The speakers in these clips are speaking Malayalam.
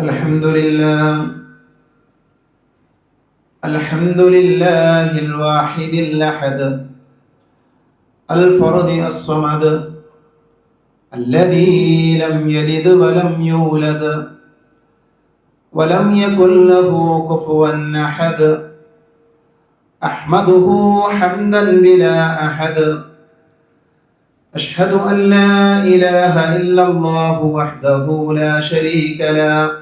الحمد لله الحمد لله الواحد الأحد الفرد الصمد الذي لم يلد ولم يولد ولم يكن له كفوا أحد أحمده حمدا بلا أحد أشهد أن لا إله إلا الله وحده لا شريك له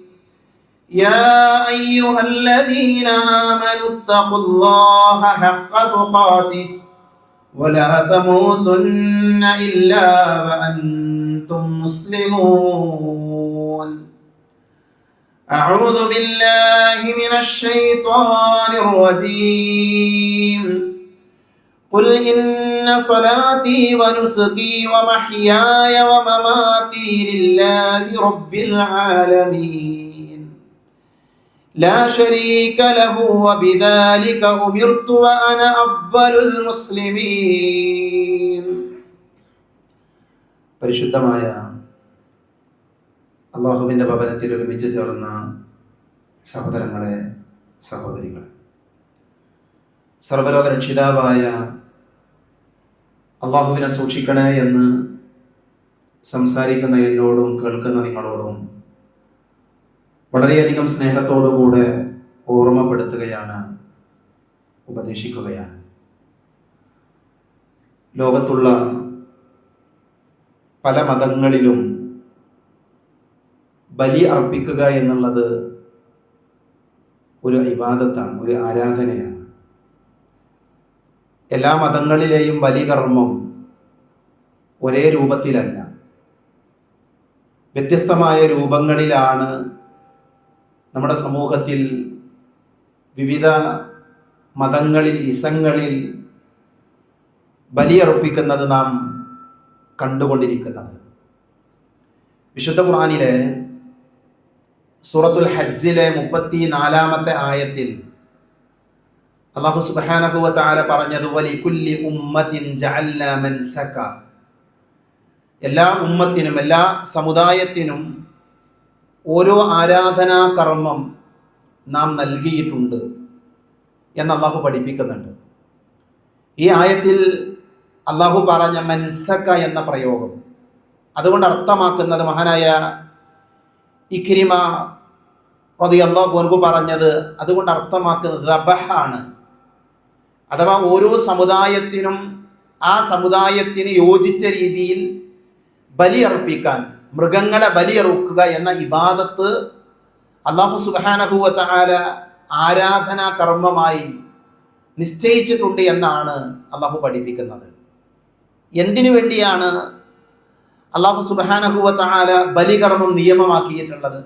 يا أيها الذين آمنوا اتقوا الله حق تقاته ولا تموتن إلا وأنتم مسلمون أعوذ بالله من الشيطان الرجيم قل إن صلاتي ونسكي ومحياي ومماتي لله رب العالمين لا شريك له وبذلك أمرت وأنا أفضل المسلمين പരിശുദ്ധമായ അള്ളാഹുവിൻ്റെ ഭവനത്തിൽ ഒരുമിച്ച് ചേർന്ന സഹോദരങ്ങളെ സഹോദരികളെ സർവലോക രക്ഷിതാവായ അള്ളാഹുവിനെ സൂക്ഷിക്കണേ എന്ന് സംസാരിക്കുന്ന എന്നോടും കേൾക്കുന്ന നിങ്ങളോടും വളരെയധികം സ്നേഹത്തോടുകൂടെ ഓർമ്മപ്പെടുത്തുകയാണ് ഉപദേശിക്കുകയാണ്. ലോകത്തുള്ള പല മതങ്ങളിലും ബലി അർപ്പിക്കുക എന്നുള്ളത് ഒരു ഇബാദത്താണ് ഒരു ആരാധനയാണ്. എല്ലാ മതങ്ങളിലെയും ബലികർമ്മം ഒരേ രൂപത്തിലല്ല. വ്യത്യസ്തമായ രൂപങ്ങളിലാണ് നമ്മുടെ സമൂഹത്തിൽ വിവിധ മതങ്ങളിൽ ഇസങ്ങളിൽ ബലിയർപ്പിക്കുന്നത് നാം കണ്ടുകൊണ്ടിരിക്കുന്നത്. വിശുദ്ധ ഖുർആനിലെ സൂറത്തുൽ ഹജ്ജിലെ മുപ്പത്തി നാലാമത്തെ ആയത്തിൽ അള്ളാഹു വ തആല പറഞ്ഞത് വലികുല്ലി ഉമ്മത്തിൻ ജഅൽന മൻസക എല്ലാ ഉമ്മത്തിനും എല്ലാ സമുദായത്തിനും ഓരോ ആരാധനാ കർമ്മം നാം നൽകിയിട്ടുണ്ട് എന്ന് അള്ളാഹു പഠിപ്പിക്കുന്നുണ്ട്. ഈ ആയത്തിൽ അള്ളാഹു പറഞ്ഞ മൻസക്ക എന്ന പ്രയോഗം അതുകൊണ്ട് അർത്ഥമാക്കുന്നത് മഹാനായ ഇക്കിരിമ പ്രതി അള്ളാഹു മുൻപ് പറഞ്ഞത് അതുകൊണ്ട് അർത്ഥമാക്കുന്നത് ആണ്. അഥവാ ഓരോ സമുദായത്തിനും ആ സമുദായത്തിന് യോജിച്ച രീതിയിൽ ബലിയർപ്പിക്കാൻ മൃഗങ്ങളെ ബലിയറുക്കുക എന്ന ഇബാദത്ത് അള്ളാഹു സുബാനഹുവ ചാല ആരാധനാ കർമ്മമായി നിശ്ചയിച്ചിട്ടുണ്ട് എന്നാണ് അള്ളാഹു പഠിപ്പിക്കുന്നത്. എന്തിനു വേണ്ടിയാണ് അള്ളാഹു സുബാനഹുവാല ബലികർമ്മം നിയമമാക്കിയിട്ടുള്ളത്?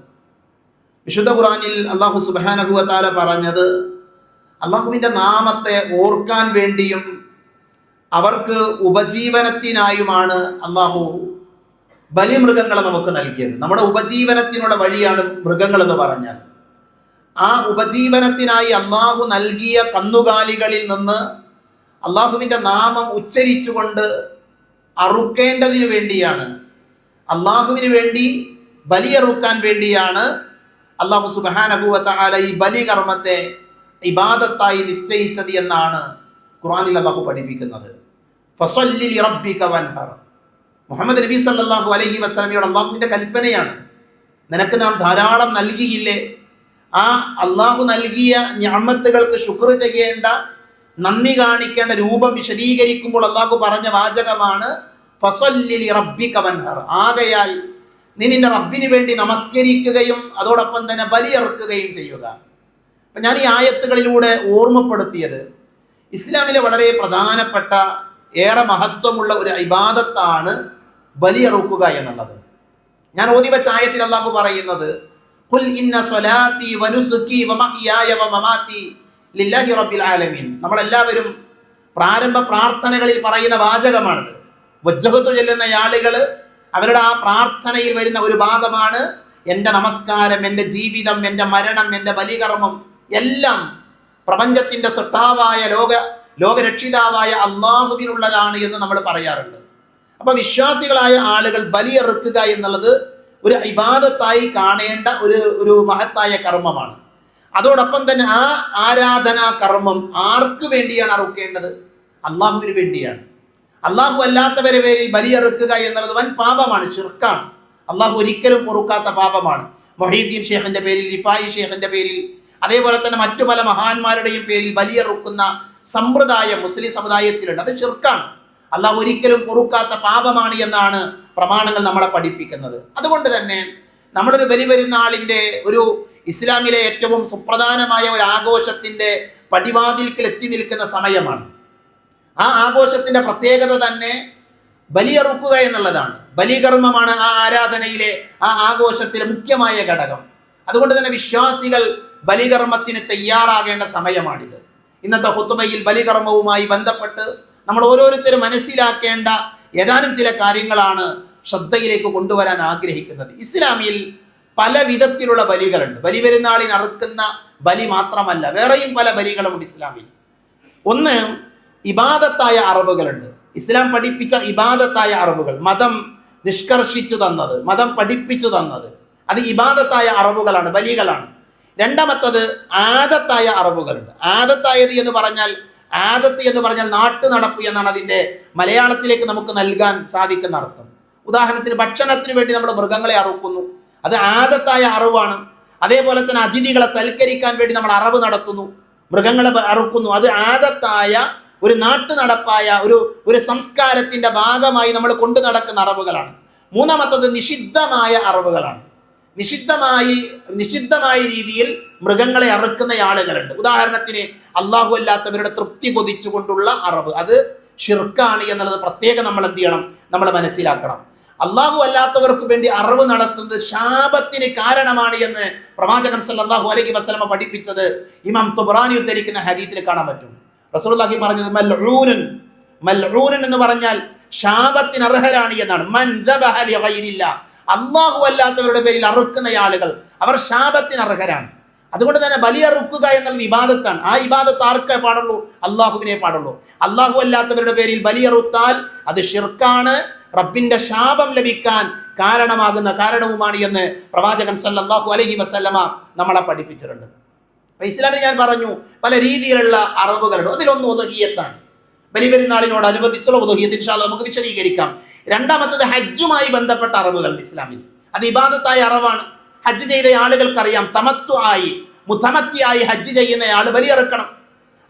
വിശുദ്ധ ഖുറാനിൽ അള്ളാഹു സുബാനഹുവാല പറഞ്ഞത് അള്ളാഹുവിന്റെ നാമത്തെ ഓർക്കാൻ വേണ്ടിയും അവർക്ക് ഉപജീവനത്തിനായുമാണ് അള്ളാഹു ബലിമൃഗങ്ങളെ നമുക്ക് നൽകിയത്. നമ്മുടെ ഉപജീവനത്തിനുള്ള വഴിയാണ് മൃഗങ്ങൾ എന്ന് പറഞ്ഞാൽ. ആ ഉപജീവനത്തിനായി അള്ളാഹു നൽകിയ കന്നുകാലികളിൽ നിന്ന് അള്ളാഹുവിന്റെ നാമം ഉച്ചരിച്ചുകൊണ്ട് അറുക്കേണ്ടതിന് വേണ്ടിയാണ്. അള്ളാഹുവിന് വേണ്ടി ബലിയറുക്കാൻ വേണ്ടിയാണ് അള്ളാഹു സുബാനഹുവല ഈ ബലികർമ്മത്തെ ഇബാദത്തായി നിശ്ചയിച്ചത് എന്നാണ് ഖുറാനിൽ അള്ളാഹു പഠിപ്പിക്കുന്നത്. ഫസല്ലി ലിറബ്ബിക വൻഹർ. മുഹമ്മദ് നബി സല്ലല്ലാഹു അലഹി വസല്ലമയുടെ അള്ളാഹുവിന്റെ കൽപ്പനയാണ്. നിനക്ക് നാം ധാരാളം നൽകിയില്ലേ? ആ അള്ളാഹു നൽകിയ ഞാമത്തുകൾക്ക് ശുക്ർ ചെയ്യേണ്ട നന്ദി കാണിക്കേണ്ട രൂപം വിശദീകരിക്കുമ്പോൾ അള്ളാഹു പറഞ്ഞ വാചകമാണ് ഫസല്ലി ആകയാൽ നീ നിന്റെ റബ്ബിന് വേണ്ടി നമസ്കരിക്കുകയും അതോടൊപ്പം തന്നെ ബലിയറുക്കുകയും ചെയ്യുക. അപ്പൊ ഞാൻ ഈ ആയത്തുകളിലൂടെ ഓർമ്മപ്പെടുത്തിയത് ഇസ്ലാമിലെ വളരെ പ്രധാനപ്പെട്ട ഏറെ മഹത്വമുള്ള ഒരു ഇബാദത്താണ് ബലിയറുക്കുക എന്നുള്ളത്. ഞാൻ ഓതി വെച്ച ആയത്തിൽ അള്ളാഹു പറയുന്നത് "ഖുൽ ഇന്ന സ്വലാത്തി വനുസുക്കി വമഹ്യായ വമമാത്തി ലില്ലാഹി റബ്ബിൽ ആലമീൻ. നമ്മളെല്ലാവരും പ്രാരംഭ പ്രാർത്ഥനകളിൽ പറയുന്ന വാചകമാണിത്. വജ്ജഹത്തു ചെല്ലുന്ന ആളുകൾ അവരുടെ ആ പ്രാർത്ഥനയിൽ വരുന്ന ഒരു ഭാഗമാണ് എന്റെ നമസ്കാരം എന്റെ ജീവിതം എന്റെ മരണം എന്റെ ബലികർമ്മം എല്ലാം പ്രപഞ്ചത്തിന്റെ സൃഷ്ടാവായ ലോക ലോകരക്ഷിതാവായ അള്ളാഹുവിനുള്ളതാണ് എന്ന് നമ്മൾ പറയാറുണ്ട്. അപ്പൊ വിശ്വാസികളായ ആളുകൾ ബലിയെറുക്കുക എന്നുള്ളത് ഒരു ഇബാദത്തായി കാണേണ്ട ഒരു ഒരു മഹത്തായ കർമ്മമാണ്. അതോടൊപ്പം തന്നെ ആ ആരാധനാ കർമ്മം ആർക്ക് വേണ്ടിയാണ് അറുക്കേണ്ടത്? അള്ളാഹുവിന് വേണ്ടിയാണ്. അള്ളാഹു അല്ലാത്തവരെ പേരിൽ ബലിയെറുക്കുക എന്നുള്ളത് വൻ പാപമാണ് ചെറുക്കാണ് അള്ളാഹു ഒരിക്കലും പൊറുക്കാത്ത പാപമാണ്. മൊഹീദ്ദീൻ ഷേഖിന്റെ പേരിൽ റിഫായി ഷേഖിന്റെ പേരിൽ അതേപോലെ തന്നെ മറ്റു പല മഹാന്മാരുടെയും പേരിൽ ബലിയെറുക്കുന്ന സമ്പ്രദായം മുസ്ലിം സമുദായത്തിലുണ്ട്. അത് ഷിർക്കാണ് അള്ളാഹു ഒരിക്കലും പൊറുക്കാത്ത പാപമാണ് എന്നാണ് പ്രമാണങ്ങൾ നമ്മളെ പഠിപ്പിക്കുന്നത്. അതുകൊണ്ട് തന്നെ നമ്മളൊരു ബലി പെരുന്നാളിന്റെ ഒരു ഇസ്ലാമിലെ ഏറ്റവും സുപ്രധാനമായ ഒരു ആഘോഷത്തിന്റെ പടിവാതിൽക്കൽ എത്തി നിൽക്കുന്ന സമയമാണ്. ആ ആഘോഷത്തിന്റെ പ്രത്യേകത തന്നെ ബലിയറുക്കുക എന്നുള്ളതാണ്. ബലികർമ്മമാണ് ആ ആരാധനയിലെ ആ ആഘോഷത്തിലെ മുഖ്യമായ ഘടകം. അതുകൊണ്ട് തന്നെ വിശ്വാസികൾ ബലികർമ്മത്തിന് തയ്യാറാകേണ്ട സമയമാണിത്. ഇന്നത്തെ ഹുത്തുബയിൽ ബലികർമ്മവുമായി ബന്ധപ്പെട്ട് നമ്മൾ ഓരോരുത്തരും മനസ്സിലാക്കേണ്ട ഏതാനും ചില കാര്യങ്ങളാണ് ശ്രദ്ധയിലേക്ക് കൊണ്ടുവരാൻ ആഗ്രഹിക്കുന്നത്. ഇസ്ലാമിൽ പല വിധത്തിലുള്ള ബലികളുണ്ട്. ബലി പെരുന്നാളിന് അറുക്കുന്ന ബലി മാത്രമല്ല വേറെയും പല ബലികളുമുണ്ട് ഇസ്ലാമിൽ. ഒന്ന് ഇബാദത്തായ അറിവുകളുണ്ട്. ഇസ്ലാം പഠിപ്പിച്ച ഇബാദത്തായ അറിവുകൾ മതം നിഷ്കർഷിച്ചു തന്നത് മതം പഠിപ്പിച്ചു തന്നത്. അത് ഇബാദത്തായ അറിവുകളാണ് ബലികളാണ്. രണ്ടാമത്തത് ആദത്തായ അറിവുകളുണ്ട്. ആദത്തായത് എന്ന് പറഞ്ഞാൽ ആദത്ത് എന്ന് പറഞ്ഞാൽ നാട്ടു നടപ്പ് എന്നാണ് അതിന്റെ മലയാളത്തിലേക്ക് നമുക്ക് നൽകാൻ സാധിക്കുന്ന അർത്ഥം. ഉദാഹരണത്തിന് ഭക്ഷണത്തിന് വേണ്ടി നമ്മൾ മൃഗങ്ങളെ അറുക്കുന്നു. അത് ആദത്തായ അറിവാണ്. അതേപോലെ തന്നെ അതിഥികളെ സൽക്കരിക്കാൻ വേണ്ടി നമ്മൾ അറിവ് നടത്തുന്നു. മൃഗങ്ങളെ അറുക്കുന്നു. അത് ആദത്തായ ഒരു നാട്ടു നടപ്പായ ഒരു ഒരു സംസ്കാരത്തിന്റെ ഭാഗമായി നമ്മൾ കൊണ്ടു നടക്കുന്ന അറിവുകളാണ്. മൂന്നാമത്തത് നിഷിദ്ധമായ അറിവുകളാണ്. നിഷിദ്ധമായി നിഷിദ്ധമായ രീതിയിൽ മൃഗങ്ങളെ അറുക്കുന്ന ആളുകളുണ്ട്. ഉദാഹരണത്തിന് അള്ളാഹു അല്ലാത്തവരുടെ തൃപ്തി കൊതിച്ചുകൊണ്ടുള്ള അറിവ്. അത് ഷിർക്കാണ് എന്നുള്ളത് പ്രത്യേകം നമ്മൾ എന്ത് ചെയ്യണം? നമ്മൾ മനസ്സിലാക്കണം. അള്ളാഹു അല്ലാത്തവർക്ക് വേണ്ടി അറിവ് നടത്തുന്നത് ശാപത്തിന് കാരണമാണ് എന്ന് പ്രവാചകൻ സല്ലാഹു അലൈഹി വസ്ലമ പഠിപ്പിച്ചത് ഇമാം തുബ്രാനി ഉദ്ധരിക്കുന്ന ഹരീത്തിൽ കാണാൻ പറ്റും. റസൂലുള്ളാഹി പറഞ്ഞത് മൽഊനൻ. മൽഊനൻ എന്ന് പറഞ്ഞാൽ ശാപത്തിന് അർഹരാണ് എന്നാണ്. മൻ അള്ളാഹു അല്ലാത്തവരുടെ പേരിൽ അറുക്കുന്ന ആളുകൾ അവർ ശാപത്തിന് അർഹരാണ്. അതുകൊണ്ട് തന്നെ ബലിയറുക്കുക എന്നുള്ള ഇബാദത്താണ്. ആ ഇബാദത്ത് ആർക്കേ പാടുള്ളൂ? അള്ളാഹുവിനെ പാടുള്ളൂ. അള്ളാഹു അല്ലാത്തവരുടെ പേരിൽ ബലി അറുത്താൽ അത് ഷിർക്കാണ് റബ്ബിന്റെ ശാപം ലഭിക്കാൻ കാരണമാകുന്ന കാരണവുമാണ് എന്ന് പ്രവാചകൻ സല്ലാഹു അലഹി വസല്ലമ നമ്മളെ പഠിപ്പിച്ചിട്ടുണ്ട്. ഇസ്ലാമിൽ ഞാൻ പറഞ്ഞു പല രീതിയിലുള്ള അറിവുകളുണ്ട്. അതിലൊന്ന് ഉദഹീയത്താണ് ബലിപെരുന്നാളിനോട് അനുബന്ധിച്ചുള്ള ഉദഹീയത്ത് ഇൻഷാ അല്ലാഹ് നമുക്ക് വിശദീകരിക്കാം. രണ്ടാമത്തത് ഹജ്ജുമായി ബന്ധപ്പെട്ട അറിവുകൾ ഇസ്ലാമിൽ. അത് ഇബാദത്തായ അറിവാണ്. ഹജ്ജ് ചെയ്ത ആളുകൾക്കറിയാം തമത്വ ആയി മുത്തമത്തിയായി ഹജ്ജ് ചെയ്യുന്നയാൾ ബലിയിറക്കണം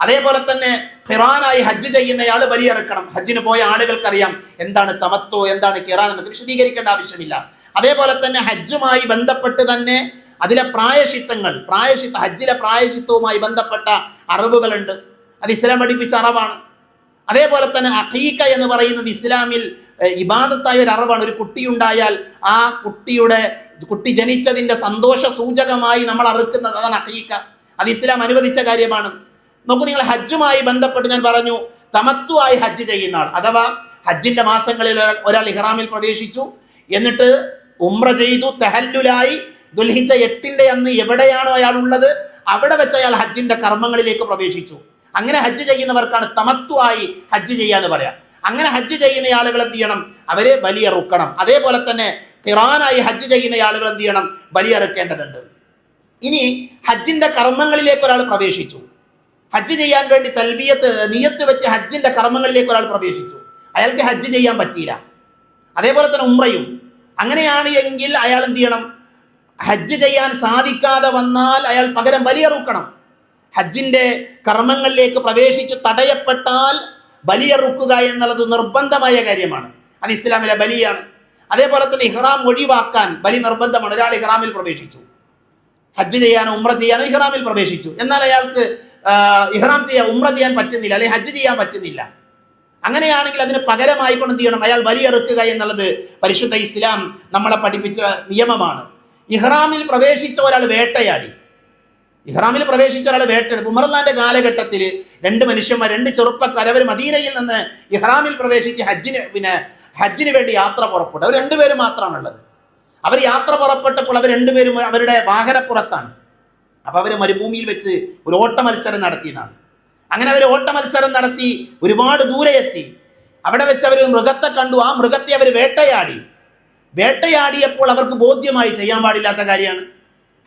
അതേപോലെ തന്നെ ഖിറാനായി ഹജ്ജ് ചെയ്യുന്നയാൾ ബലിയിറക്കണം ഹജ്ജിന് പോയ ആളുകൾക്കറിയാം എന്താണ് തമത്തോ എന്താണ് ഖിറാൻ എന്നൊക്കെ വിശദീകരിക്കേണ്ട ആവശ്യമില്ല. അതേപോലെ തന്നെ ഹജ്ജുമായി ബന്ധപ്പെട്ട് തന്നെ അതിലെ പ്രായശിത്തങ്ങൾ പ്രായശിത്ത ഹജ്ജിലെ പ്രായശിത്തവുമായി ബന്ധപ്പെട്ട അറിവുകളുണ്ട്. അത് ഇസ്ലാം പഠിപ്പിച്ച അറിവാണ്. അതേപോലെ തന്നെ അഖീക്ക എന്ന് പറയുന്നത് ഇസ്ലാമിൽ ഇബാദത്തായ ഒരു അറിവാണ് ഒരു കുട്ടിയുണ്ടായാൽ ആ കുട്ടിയുടെ കുട്ടി ജനിച്ചതിന്റെ സന്തോഷ സൂചകമായി നമ്മൾ അറുക്കുന്നത് അതാണ് അഖീക്ക അത് ഇസ്ലാം അനുവദിച്ച കാര്യമാണ്. നോക്കൂ നിങ്ങൾ ഹജ്ജുമായി ബന്ധപ്പെട്ട് ഞാൻ പറഞ്ഞു തമത്വമായി ഹജ്ജ് ചെയ്യുന്ന ആൾ അഥവാ ഹജ്ജിന്റെ മാസങ്ങളിൽ ഒരാൾ- ഇഹ്റാമിൽ പ്രവേശിച്ചു എന്നിട്ട് ഉംറ ചെയ്തു തെഹല്ലുലായി ദുൽഹിജ എട്ടിന്റെ അന്ന് എവിടെയാണോ അയാൾ ഉള്ളത് അവിടെ വെച്ച് അയാൾ ഹജ്ജിന്റെ കർമ്മങ്ങളിലേക്ക് പ്രവേശിച്ചു. അങ്ങനെ ഹജ്ജ് ചെയ്യുന്നവർക്കാണ് തമത്വമായി ഹജ്ജ് ചെയ്യാന്ന് പറയാം. അങ്ങനെ ഹജ്ജ് ചെയ്യുന്ന ആളുകൾ എന്ത് ചെയ്യണം? അവരെ ബലിയറുക്കണം. അതേപോലെ തന്നെ ഖിറാനായി ഹജ്ജ് ചെയ്യുന്ന ആളുകൾ എന്ത് ചെയ്യണം? ബലിയറുക്കേണ്ടതുണ്ട്. ഇനി ഹജ്ജിന്റെ കർമ്മങ്ങളിലേക്ക് ഒരാൾ പ്രവേശിച്ചു. ഹജ്ജ് ചെയ്യാൻ വേണ്ടി തൽബിയത്ത് നിയത്ത് വെച്ച് ഹജ്ജിന്റെ കർമ്മങ്ങളിലേക്ക് ഒരാൾ പ്രവേശിച്ചു. അയാൾക്ക് ഹജ്ജ് ചെയ്യാൻ പറ്റിയില്ല. അതേപോലെ തന്നെ ഉമ്രയും അങ്ങനെയാണ് എങ്കിൽ അയാൾ എന്ത് ചെയ്യണം? ഹജ്ജ് ചെയ്യാൻ സാധിക്കാതെ വന്നാൽ അയാൾ പകരം ബലിയറുക്കണം. ഹജ്ജിന്റെ കർമ്മങ്ങളിലേക്ക് പ്രവേശിച്ച് തടയപ്പെട്ടാൽ ബലിയറുക്കുക എന്നുള്ളത് നിർബന്ധമായ കാര്യമാണ്. അത് ഇസ്ലാമിലെ ബലിയാണ്. അതേപോലെ തന്നെ ഇഹ്റാം ഒഴിവാക്കാൻ ബലി നിർബന്ധമാണ്. ഒരാൾ ഇഹ്റാമിൽ പ്രവേശിച്ചു. ഹജ്ജ് ചെയ്യാനോ ഉമ്ര ചെയ്യാനോ ഇഹ്റാമിൽ പ്രവേശിച്ചു. എന്നാൽ അയാൾക്ക് ഇഹ്റാം ചെയ്യാൻ ഉമ്ര ചെയ്യാൻ പറ്റുന്നില്ല അല്ലെങ്കിൽ ഹജ്ജ് ചെയ്യാൻ പറ്റുന്നില്ല. അങ്ങനെയാണെങ്കിൽ അതിന് പകരമായി കൊണ്ട് ചെയ്യണം? അയാൾ ബലിയെറുക്കുക എന്നുള്ളത് പരിശുദ്ധ ഇസ്ലാം നമ്മളെ പഠിപ്പിച്ച നിയമമാണ്. ഇഹ്റാമിൽ പ്രവേശിച്ച ഒരാൾ വേട്ടയാടി. ഇഹ്റാമിൽ പ്രവേശിച്ച ഒരാൾ വേട്ടയാടി. ഉമർലാന്റെ കാലഘട്ടത്തിൽ രണ്ട് മനുഷ്യന്മാർ രണ്ട് ചെറുപ്പക്കാർ അവർ മദീനയിൽ നിന്ന് ഇഹ്റാമിൽ പ്രവേശിച്ച് ഹജ്ജിന് പിന്നെ ഹജ്ജിന് വേണ്ടി യാത്ര പുറപ്പെട്ടു. അവർ രണ്ടുപേരും മാത്രമാണുള്ളത്. അവർ യാത്ര പുറപ്പെട്ടപ്പോൾ അവർ രണ്ടുപേരും അവരുടെ വാഹനപ്പുറത്താണ്. അപ്പൊ അവർ മരുഭൂമിയിൽ വെച്ച് ഒരു ഓട്ട മത്സരം നടത്തിയതാണ്. അങ്ങനെ അവർ ഓട്ട മത്സരം നടത്തി ഒരുപാട് ദൂരെ എത്തി. അവിടെ വെച്ച് അവർ മൃഗത്തെ കണ്ടു. ആ മൃഗത്തെ അവർ വേട്ടയാടി. വേട്ടയാടിയപ്പോൾ അവർക്ക് ബോധ്യമായി ചെയ്യാൻ പാടില്ലാത്ത കാര്യമാണ്.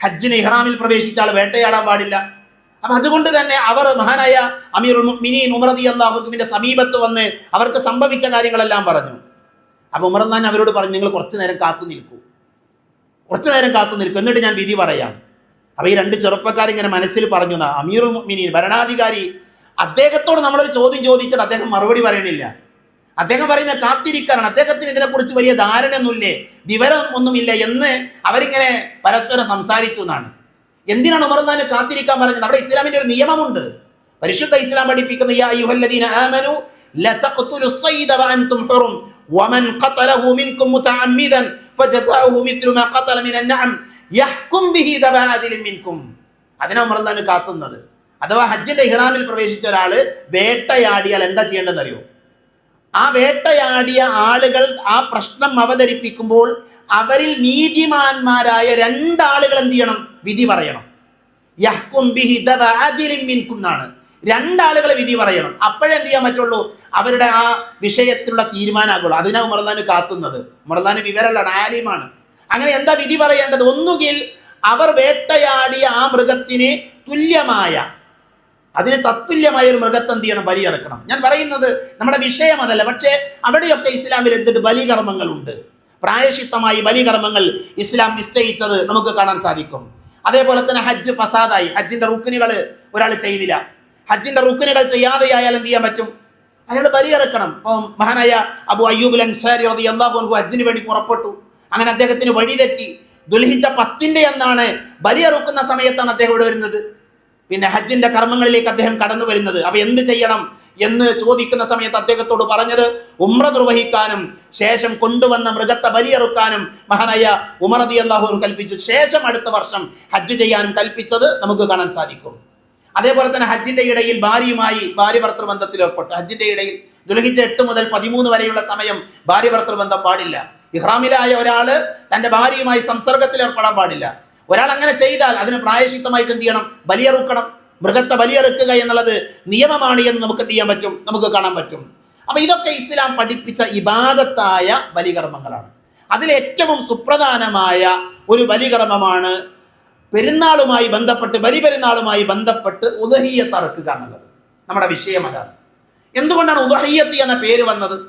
ഹജ്ജിന് ഇഹ്റാമിൽ പ്രവേശിച്ചാൽ വേട്ടയാടാൻ പാടില്ല. അപ്പൊ അതുകൊണ്ട് തന്നെ അവർ മഹാനായ അമീർ ഉമർ റളിയല്ലാഹു അള്ളാഹുവിന്റെ സമീപത്ത് വന്ന് അവർക്ക് സംഭവിച്ച കാര്യങ്ങളെല്ലാം പറഞ്ഞു. അപ്പൊ ഉമർ ഖാൻ അവരോട് പറഞ്ഞു നിങ്ങൾ കുറച്ചു നേരം കാത്തു നിൽക്കൂ. കുറച്ചു നേരം കാത്തു നിൽക്കും. എന്നിട്ട് ഞാൻ വിധി പറയാം. അപ്പൊ ഈ രണ്ട് ചെറുപ്പക്കാർ ഇങ്ങനെ മനസ്സിൽ പറഞ്ഞു അമീർ മുഅ്മിനീൻ ഭരണാധികാരി. അദ്ദേഹത്തോട് നമ്മളൊരു ചോദ്യം ചോദിച്ചിട്ട് അദ്ദേഹം മറുപടി പറയണില്ല. അദ്ദേഹം പറയുന്ന കാത്തിരിക്കാനാണ്. അദ്ദേഹത്തിന് ഇതിനെക്കുറിച്ച് വലിയ ധാരണയൊന്നുമില്ലേ? വിവരം ഒന്നുമില്ല എന്ന് അവരിങ്ങനെ പരസ്പരം സംസാരിച്ചു എന്നാണ്. എന്തിനാണ് ഉമർദാന് കാത്തിരിക്കാൻ പറഞ്ഞത് അവിടെ ഇസ്ലാമിന്റെ ഒരു നിയമമുണ്ട് പരിശുദ്ധ ഇസ്ലാം പഠിപ്പിക്കുന്ന യാ അയ്യുഹല്ലദീന ആമനു ലതഖ്തുലു الصيد وانتم حرم ومن قتله منكم متعمدا فجزاؤه مثل ما قتل من النعم يحكم به ذوى عدل منكم അതിനാ ഉമർദാന് കാത്തുന്നത് അഥവാ ഹജ്ജിന്റെ ഇഹ്റാമിൽ പ്രവേശിച്ച ഒരാള് വേട്ടയാടിയാൽ എന്താ ചെയ്യേണ്ടതെന്ന് അറിയോ ആ വേട്ടയാടിയ ആളുകൾ ആ പ്രശ്നം അവതരിപ്പിക്കുമ്പോൾ അവരിൽ നീതിമാന്മാരായ രണ്ടാളുകൾ എന്ത് ചെയ്യണം? വിധി പറയണം. യഹ്കും ബിഹി രണ്ടാളുകളെ വിധി പറയണം. അപ്പോഴെന്ത് ചെയ്യാൻ പറ്റുള്ളൂ? അവരുടെ ആ വിഷയത്തിലുള്ള തീരുമാനമാകുള്ളൂ അതിനാ ഉമർദാന് കാത്തുന്നത്. ഉമർദാന് വിവരമുള്ള ആലിമാണ്. അങ്ങനെ എന്താ വിധി പറയേണ്ടത്? ഒന്നുകിൽ അവർ വേട്ടയാടിയ ആ മൃഗത്തിന് തുല്യമായ അതിന് തത്തുല്യമായ ഒരു മൃഗത്തെ എന്ത് ചെയ്യണം? ബലിയിറക്കണം ഞാൻ പറയുന്നത് നമ്മുടെ വിഷയം അതല്ല. പക്ഷേ അവിടെയൊക്കെ ഇസ്ലാമിൽ എന്തിട്ട് ബലികർമ്മങ്ങളുണ്ട്. പ്രായശിത്തമായി ബലികർമ്മങ്ങൾ ഇസ്ലാം നിശ്ചയിച്ചത് നമുക്ക് കാണാൻ സാധിക്കും. അതേപോലെ തന്നെ ഹജ്ജ് ഫസാദായി. ഹജ്ജിന്റെ റുക്കിനുകൾ ഒരാൾ ചെയ്തില്ല ഹജ്ജിന്റെ റുക്കിനുകൾ ചെയ്യാതെയായാൽ എന്ത് ചെയ്യാൻ പറ്റും? അയാൾ ബലിയിറക്കണം. ഇപ്പം മഹാനായ അബു അയ്യൂബുൽ അൻസാരി റതി അള്ളാഹു ഹജ്ജിന് വേണ്ടി പുറപ്പെട്ടു. അങ്ങനെ അദ്ദേഹത്തിന് വഴിതെറ്റി ദുൽഹിച്ച പത്തിന്റെ എന്നാണ് ബലിയറുക്കുന്ന സമയത്താണ് അദ്ദേഹം ഇവിടെ വരുന്നത്. പിന്നെ ഹജ്ജിന്റെ കർമ്മങ്ങളിലേക്ക് അദ്ദേഹം കടന്നു വരുന്നത്. അപ്പൊ എന്ത് ചെയ്യണം? എന്ന് ചോദിക്കുന്ന സമയത്ത് അദ്ദേഹത്തോട് പറഞ്ഞത് ഉമ്ര നിർവഹിക്കാനും ശേഷം കൊണ്ടുവന്ന മൃഗത്തെ ബലിയെറുക്കാനും മഹാനായ ഉമറതി അള്ളാഹു കൽപ്പിച്ചു. ശേഷം അടുത്ത വർഷം ഹജ്ജ് ചെയ്യാനും കൽപ്പിച്ചത് നമുക്ക് കാണാൻ സാധിക്കും. അതേപോലെ തന്നെ ഹജ്ജിന്റെ ഇടയിൽ ഭാര്യയുമായി ഭാര്യ ഭർത്തൃ ബന്ധത്തിൽ ഏർപ്പെട്ടു. ഹജ്ജിന്റെ ഇടയിൽ ദുലഹിച്ച എട്ട് മുതൽ പതിമൂന്ന് വരെയുള്ള സമയം ഭാര്യ ഭർത്തൃ ബന്ധം പാടില്ല. ഇഹ്റാമിലായ ഒരാൾ തന്റെ ഭാര്യയുമായി സംസർഗത്തിൽ ഏർപ്പെടാൻ പാടില്ല. ഒരാൾ അങ്ങനെ ചെയ്താൽ അതിന് പ്രായശിക്തമായിട്ട് എന്ത് ചെയ്യണം? ബലിയെറുക്കണം. മൃഗത്തെ ബലിയെറുക്കുക എന്നുള്ളത് നിയമമാണ് എന്ന് നമുക്ക് ചെയ്യാൻ പറ്റും? നമുക്ക് കാണാൻ പറ്റും. അപ്പൊ ഇതൊക്കെ ഇസ്ലാം പഠിപ്പിച്ച ഇബാദത്തായ ബലികർമ്മങ്ങളാണ്. അതിലേറ്റവും സുപ്രധാനമായ ഒരു ബലികർമ്മമാണ് പെരുന്നാളുമായി ബന്ധപ്പെട്ട് ബലി പെരുന്നാളുമായി ബന്ധപ്പെട്ട് ഉദഹീയത്ത് അറക്കുക എന്നുള്ളത്. നമ്മുടെ വിഷയം അതാണ്. എന്തുകൊണ്ടാണ് ഉദഹീയത്ത് എന്ന പേര് വന്നത്?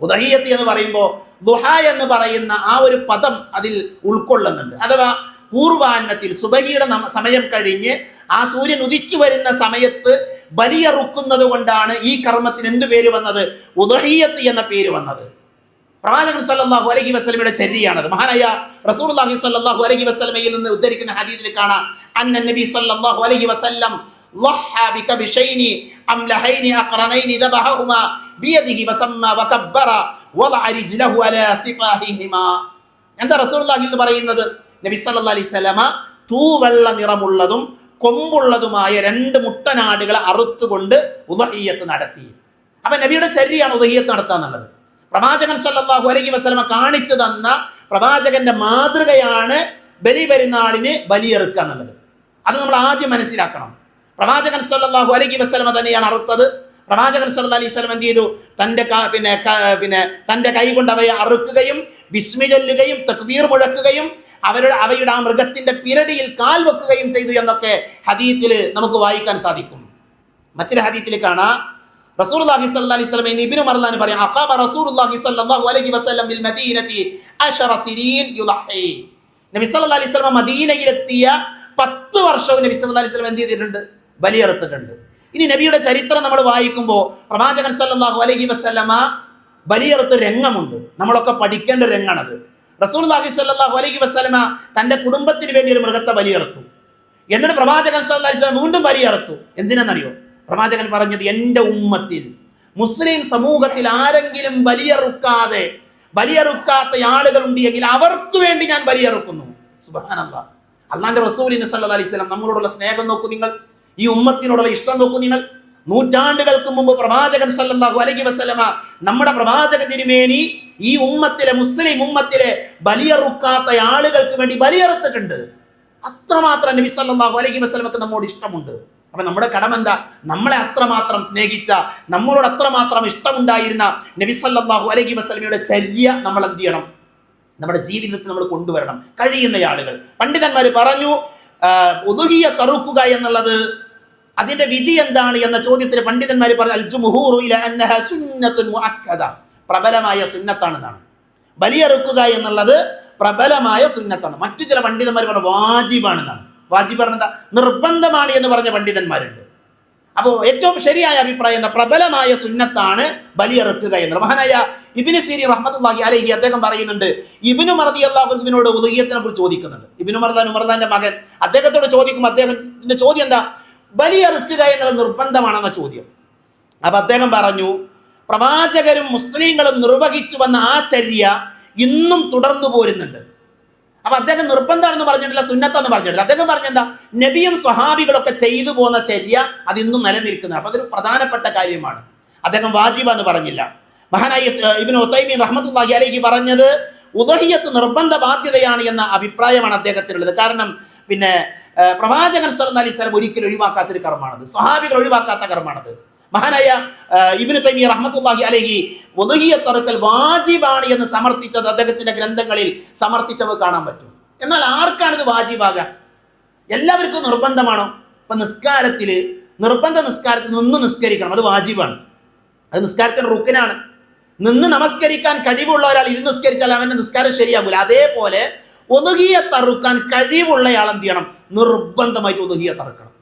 ഉദഹീയത്ത് എന്ന് പറയുമ്പോൾ ദുഹ എന്ന് പറയുന്ന ആ ഒരു പദം അതിൽ ഉൾക്കൊള്ളുന്നുണ്ട്. അഥവാ പൂർവാന്നത്തിൽ സുബഹിയുടെ സമയം കഴിഞ്ഞ് ആ സൂര്യൻ ഉദിച്ചു വരുന്ന സമയത്ത് ബലിയറുക്കുന്നത് കൊണ്ടാണ് ഈ കർമ്മത്തിന് എന്ത് പേര് വന്നത് ഉദഹീയത്ത് എന്ന പേര് വന്നത് പ്രവാചകൻ സല്ലല്ലാഹു അലൈഹി വസല്ലമയുടെ ചര്യയാണത് മഹാനായ റസൂലുള്ളാഹി സല്ലല്ലാഹു അലൈഹി വസല്ലമയിൽ നിന്ന് ഉദ്ധരിക്കുന്ന ഹദീസിൽ കാണാം അന്ന നബി സല്ലല്ലാഹു അലൈഹി വസല്ലം ضحى بكبشين أملحين أقرنين ذبحهما بيده وسمى وكبر وضع رجله على صفاههما എന്താ റസൂലുള്ളാഹി എന്ന് പറയുന്നത് നബി സല്ലല്ലാഹു അലൈഹി വസല്ലമ തൂവെള്ള നിറമുള്ളതും കൊമ്പുള്ളതുമായ രണ്ട് മുട്ടനാടുകളെ അറുത്തുകൊണ്ട് ഉദഹീയത്ത് നടത്തി. അപ്പൊ നബിയുടെ ചരിയാണ് ഉദഹീയത്ത് നടത്തുക എന്നുള്ളത്. പ്രവാചകൻ സല്ലാഹു അലൈഹി വസ്ലമ കാണിച്ചു തന്ന പ്രവാചകന്റെ മാതൃകയാണ് ബലി പെരുന്നാളിന് ബലിയെറുക്കുക എന്നുള്ളത്. അത് നമ്മൾ ആദ്യം മനസ്സിലാക്കണം. പ്രവാചകൻ സല്ലാഹു അലൈഹി വസ്ലമ തന്നെയാണ് അറുത്തത്. പ്രവാചകൻ സല്ല അലൈഹി സ്വലം എന്ത് ചെയ്തു? തന്റെ പിന്നെ പിന്നെ തന്റെ കൈ കൊണ്ട് അവയെ അറുക്കുകയും വിസ്മി ചൊല്ലുകയും തക്ബീർ മുഴക്കുകയും അവരുടെ അവയുടെ ആ മൃഗത്തിന്റെ പിരടിയിൽ കാൽ വെക്കുകയും ചെയ്തു എന്നൊക്കെ ഹദീത്തിൽ നമുക്ക് വായിക്കാൻ സാധിക്കും. മറ്റൊരു ഹദീത്തിൽ കാണാം സ്വല്ലല്ലാഹി അലൈഹി അഖാമ സ്വല്ലല്ലാഹു അലൈഹി വസല്ലം ബിൽ മദീനത്തി നബി അലൈഹി മദീനയിലെത്തിയ പത്ത് വർഷവും നബി സല്ലല്ലാഹു അലൈഹി എന്ത് ചെയ്തിട്ടുണ്ട്? ബലിയെടുത്തിട്ടുണ്ട്. ഇനി നബിയുടെ ചരിത്രം നമ്മൾ വായിക്കുമ്പോൾ പ്രവാചകൻ സല്ലല്ലാഹു അലൈഹി വസല്ലമ ബലിയെടുത്ത രംഗമുണ്ട്. നമ്മളൊക്കെ പഠിക്കേണ്ട ഒരു റസൂലുള്ളാഹി സ്വല്ലല്ലാഹു അലൈഹി വസല്ലമ തന്റെ കുടുംബത്തിന് വേണ്ടി ഒരു മൃഗത്തെ ബലിയെറുത്തു. എന്നിട്ട് പ്രവാചകൻ സല്ലല്ലാഹു അലൈഹി വസല്ലം വീണ്ടും ബലിയെറുത്തു. എന്തിനെന്നറിയോ? പ്രവാചകൻ പറഞ്ഞത് എന്റെ ഉമ്മത്തിൽ മുസ്ലിം സമൂഹത്തിൽ ആരെങ്കിലും ബലിയറുക്കാതെ ബലിയറുക്കാത്ത ആളുകൾ ഉണ്ടെങ്കിൽ അവർക്ക് വേണ്ടി ഞാൻ ബലിയറുക്കുന്നു. അള്ളാന്റെ റസൂലിന് സല്ലാ അലൈഹി വസല്ലം നമ്മളോടുള്ള സ്നേഹം നോക്കൂ നിങ്ങൾ. ഈ ഉമ്മത്തിനോടുള്ള ഇഷ്ടം നോക്കൂ നിങ്ങൾ. നൂറ്റാണ്ടുകൾക്ക് മുമ്പ് പ്രവാചകൻ സല്ലല്ലാഹു അലൈഹി വസല്ലമ നമ്മുടെ പ്രവാചക തിരുമേനി ഈ ഉമ്മത്തിലെ മുസ്ലിം ഉമ്മത്തിലെ ബലിയറുക്കാത്ത ആളുകൾക്ക് വേണ്ടി ബലിയറുത്തിട്ടുണ്ട്. അത്രമാത്രം നബി സല്ലല്ലാഹു അലൈഹി വസല്ലമക്ക് നമ്മോട് ഇഷ്ടമുണ്ട്. അപ്പൊ നമ്മുടെ കടമ എന്താ? നമ്മളെ അത്രമാത്രം സ്നേഹിച്ച നമ്മളോട് അത്രമാത്രം ഇഷ്ടമുണ്ടായിരുന്ന നബി സല്ലല്ലാഹു അലൈഹി വസല്ലമയുടെ ചര്യ നമ്മൾ എന്ത് ചെയ്യണം? നമ്മുടെ ജീവിതത്തിൽ നമ്മൾ കൊണ്ടുവരണം. കഴിയുന്ന ആളുകൾ. പണ്ഡിതന്മാർ പറഞ്ഞു ഒതുകിയ തറുക്കുക എന്നുള്ളത് അതിന്റെ വിധി എന്താണ് എന്ന ചോദ്യത്തിന് പണ്ഡിതന്മാർ പറഞ്ഞു പ്രബലമായ സുന്നത്താണെന്നാണ്. ബലിയെറുക്കുക എന്നുള്ളത് പ്രബലമായ സുന്നത്താണ്. മറ്റു ചില പണ്ഡിതന്മാർ പറഞ്ഞു വാജിബാണെന്നാണ്. വാജിബ് പറഞ്ഞ നിർബന്ധമാണ് എന്ന് പറഞ്ഞ പണ്ഡിതന്മാരുണ്ട്. അപ്പോൾ ഏറ്റവും ശരിയായ അഭിപ്രായം എന്താ? പ്രബലമായ സുന്നത്താണ് ബലിയെറുക്കുക എന്ന്. മഹാനായ ഇബിന് സിരി റഹ്മത്തുള്ളാഹി അലഹി അദ്ദേഹം പറയുന്നുണ്ട് ഇബിനു മറദി അള്ളാഹുബിനോട് ഉദയത്തിനെ കുറിച്ച് ചോദിക്കുന്നുണ്ട്. ഇബിനു മർദാൻ ഉമർദാന്റെ മകൻ അദ്ദേഹത്തോട് ചോദിക്കുമ്പോൾ അദ്ദേഹത്തിന്റെ ചോദ്യം എന്താ? ബലിയെറുക്കുക എന്നുള്ള നിർബന്ധമാണെന്ന ചോദ്യം. അപ്പൊ അദ്ദേഹം പറഞ്ഞു പ്രവാചകരും മുസ്ലിങ്ങളും നിർവഹിച്ചു വന്ന ആ ചര്യ ഇന്നും തുടർന്നു പോരുന്നുണ്ട്. അപ്പൊ അദ്ദേഹം നിർബന്ധമാണെന്ന് പറഞ്ഞിട്ടില്ല സുന്നത്താന്ന് പറഞ്ഞിട്ടില്ല. അദ്ദേഹം പറഞ്ഞെന്താ? നബിയും സ്വഹാബികളൊക്കെ ചെയ്തു പോകുന്ന ചര്യ അത് ഇന്നും നിലനിൽക്കുന്നത് അപ്പൊ അതൊരു പ്രധാനപ്പെട്ട കാര്യമാണ്. അദ്ദേഹം വാജിബ എന്ന് പറഞ്ഞില്ല. മഹാനായി ഇബിൻ ഒത്തൈമീൻ റഹ്മത്തുള്ളാഹി അലൈഹി പറഞ്ഞത് ഉദഹിയത്ത് നിർബന്ധ ബാധ്യതയാണ് എന്ന അഭിപ്രായമാണ് അദ്ദേഹത്തിനുള്ളത്. കാരണം പിന്നെ പ്രവാചകൻ സല്ലല്ലാഹു അലൈഹി സ്വലം ഒരിക്കലും ഒഴിവാക്കാത്തൊരു കർമ്മമാണത്. സ്വഹാബികൾ ഒഴിവാക്കാത്ത കർമ്മമാണത്. മഹാനായ ഇബിന് തൈമിയ റഹ്മത്തുള്ളാഹി അലൈഹി ഉദഹിയത്ത് അറുക്കൽ വാജിബാണ് എന്ന് സമർത്ഥിച്ചത് അദ്ദേഹത്തിന്റെ ഗ്രന്ഥങ്ങളിൽ സമർത്ഥിച്ചത് കാണാൻ പറ്റും. എന്നാൽ ആർക്കാണ് ഇത് എല്ലാവർക്കും നിർബന്ധമാണോ? ഇപ്പൊ നിസ്കാരത്തിൽ നിർബന്ധ നിസ്കാരത്തിൽ നിന്ന് നിസ്കരിക്കണം. അത് വാജിബാണ്. അത് നിസ്കാരത്തിന് റുക്കിനാണ്. നിന്ന് നമസ്കരിക്കാൻ കഴിവുള്ള ഒരാൾ ഇരുന്ന് നിസ്കരിച്ചാൽ അവന്റെ നിസ്കാരം ശരിയാകൂല അതേപോലെ ഒതുകിയ തറുക്കാൻ കഴിവുള്ളയാൾ എന്ത് ചെയ്യണം? നിർബന്ധമായിട്ട് ഒതുകിയ തറക്കണം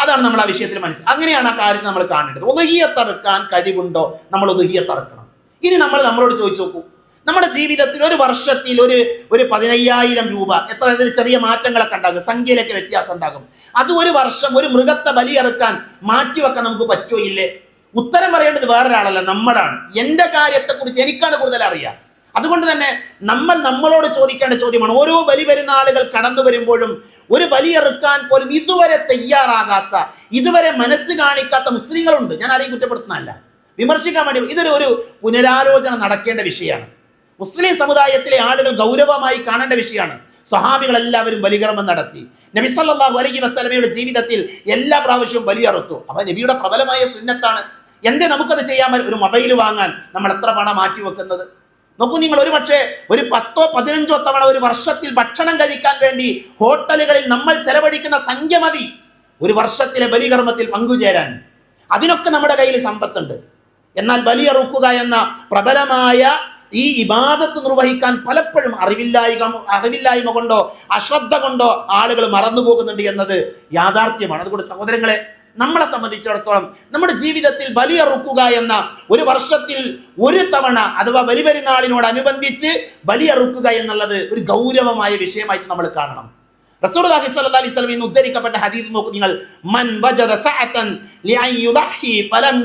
അതാണ് നമ്മൾ ആ വിഷയത്തിൽ മനസ്സിൽ അങ്ങനെയാണ് ആ കാര്യം നമ്മൾ കാണേണ്ടത്. ഒതുകിയ തറക്കാൻ കഴിവുണ്ടോ? നമ്മൾ ഒതുകിയ തറക്കണം ഇനി നമ്മൾ നമ്മളോട് ചോദിച്ചു നോക്കൂ. നമ്മുടെ ജീവിതത്തിൽ ഒരു വർഷത്തിൽ ഒരു ഒരു പതിനയ്യായിരം രൂപ എത്ര ചെറിയ മാറ്റങ്ങളൊക്കെ ഉണ്ടാകും. സംഖ്യയിലൊക്കെ വ്യത്യാസം ഉണ്ടാകും. അത് ഒരു വർഷം ഒരു മൃഗത്തെ ബലിയെറുക്കാൻ മാറ്റിവെക്കാൻ നമുക്ക് പറ്റുമോ ഇല്ലേ? ഉത്തരം പറയേണ്ടത് വേറൊരാളല്ല നമ്മളാണ്. എന്റെ കാര്യത്തെക്കുറിച്ച് എനിക്കാണ് കൂടുതൽ അറിയാം. അതുകൊണ്ട് തന്നെ നമ്മൾ നമ്മളോട് ചോദിക്കേണ്ട ചോദ്യമാണ്. ഓരോ ബലി വരുന്ന ആളുകൾ കടന്നു വരുമ്പോഴും ഒരു ബലിയെറുക്കാൻ പോലും ഇതുവരെ തയ്യാറാകാത്ത ഇതുവരെ മനസ്സ് കാണിക്കാത്ത മുസ്ലിങ്ങളുണ്ട്. ഞാൻ ആരെയും കുറ്റപ്പെടുത്തുന്നതല്ല. വിമർശിക്കാൻ വേണ്ടി ഇതൊരു ഒരു പുനരാലോചന നടക്കേണ്ട വിഷയമാണ്. മുസ്ലിം സമുദായത്തിലെ ആളുകൾ ഗൗരവമായി കാണേണ്ട വിഷയമാണ്. സ്വഹാബികൾ എല്ലാവരും ബലികർമ്മം നടത്തി. നബി സല്ലല്ലാഹു അലൈഹി വസല്ലമയുടെ ജീവിതത്തിൽ എല്ലാ പ്രാവശ്യവും ബലിയറുത്തു. അപ്പൊ നബിയുടെ പ്രബലമായ സുന്നത്താണ്. എന്തേ നമുക്കത് ചെയ്യാൻ ഒരു മൊബൈൽ വാങ്ങാൻ നമ്മൾ എത്ര പണം മാറ്റി വെക്കുന്നത് നോക്കൂ നിങ്ങൾ ഒരു പക്ഷേ ഒരു പത്തോ പതിനഞ്ചോ തവണ ഒരു വർഷത്തിൽ ഭക്ഷണം കഴിക്കാൻ വേണ്ടി ഹോട്ടലുകളിൽ നമ്മൾ ചെലവഴിക്കുന്ന സംഖ്യ മതി. ഒരു വർഷത്തിലെ ബലികർമ്മത്തിൽ പങ്കുചേരാൻ. അതിനൊക്കെ നമ്മുടെ കയ്യിൽ സമ്പത്തുണ്ട്. എന്നാൽ ബലിയറുക്കുക എന്ന പ്രബലമായ ഈ ഇബാദത്ത് നിർവഹിക്കാൻ പലപ്പോഴും അറിവില്ലായ്മ അറിവില്ലായ്മ കൊണ്ടോ അശ്രദ്ധ കൊണ്ടോ ആളുകൾ മറന്നു പോകുന്നുണ്ട് എന്നത് യാഥാർത്ഥ്യമാണ്. അതുകൊണ്ട് സഹോദരങ്ങളെ നമ്മളെ സംബന്ധിച്ചിടത്തോളം നമ്മുടെ ജീവിതത്തിൽ ബലിയറുക്കുക എന്ന ഒരു വർഷത്തിൽ ഒരു തവണ അഥവാ ബലിപെരുന്നാളിനോടനുബന്ധിച്ച് ബലിയറുക്കുക എന്നുള്ളത് ഒരു ഗൗരവമായ വിഷയമായിട്ട് നമ്മൾ കാണണം. റസൂലുള്ളാഹി സ്വല്ലല്ലാഹി അലൈഹി ഉദ്ധരിക്കപ്പെട്ട ഹദീദ് നോക്കൂ നിങ്ങൾ. മൻ വജദ സഅതൻ ഫലം